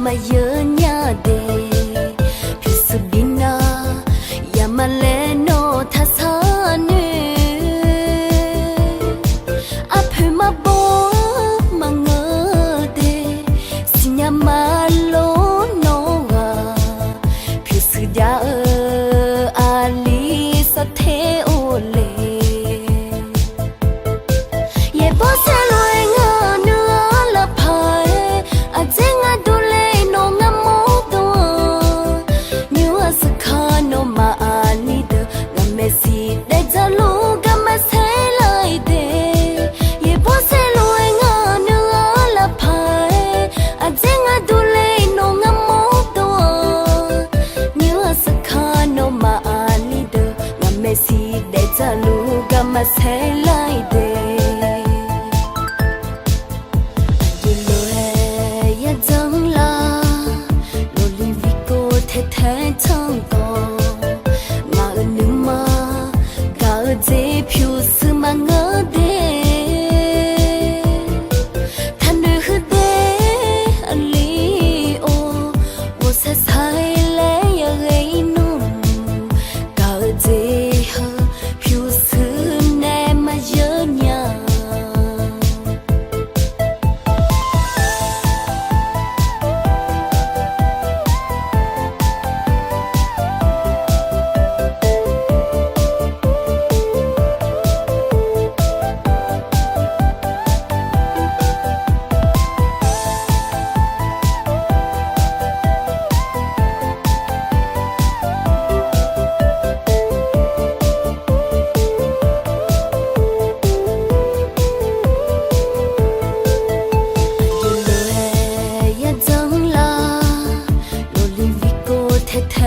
My giờ si de zalu gama selai de Adu lo he ya zang la lo li vi cô thế thế chang to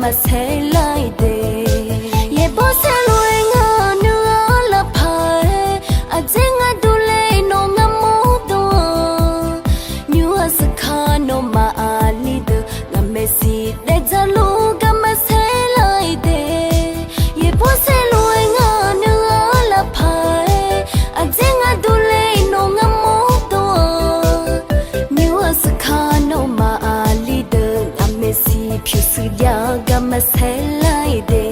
မဆဲလိုက်တယ်ရေပေါ်ဆလွေငါနူအလဖာအကျင်းငါဒူလေနောငမူတော့ညူအစခါနောမာလီဒငါမစီတဲ့ဇလူ me dê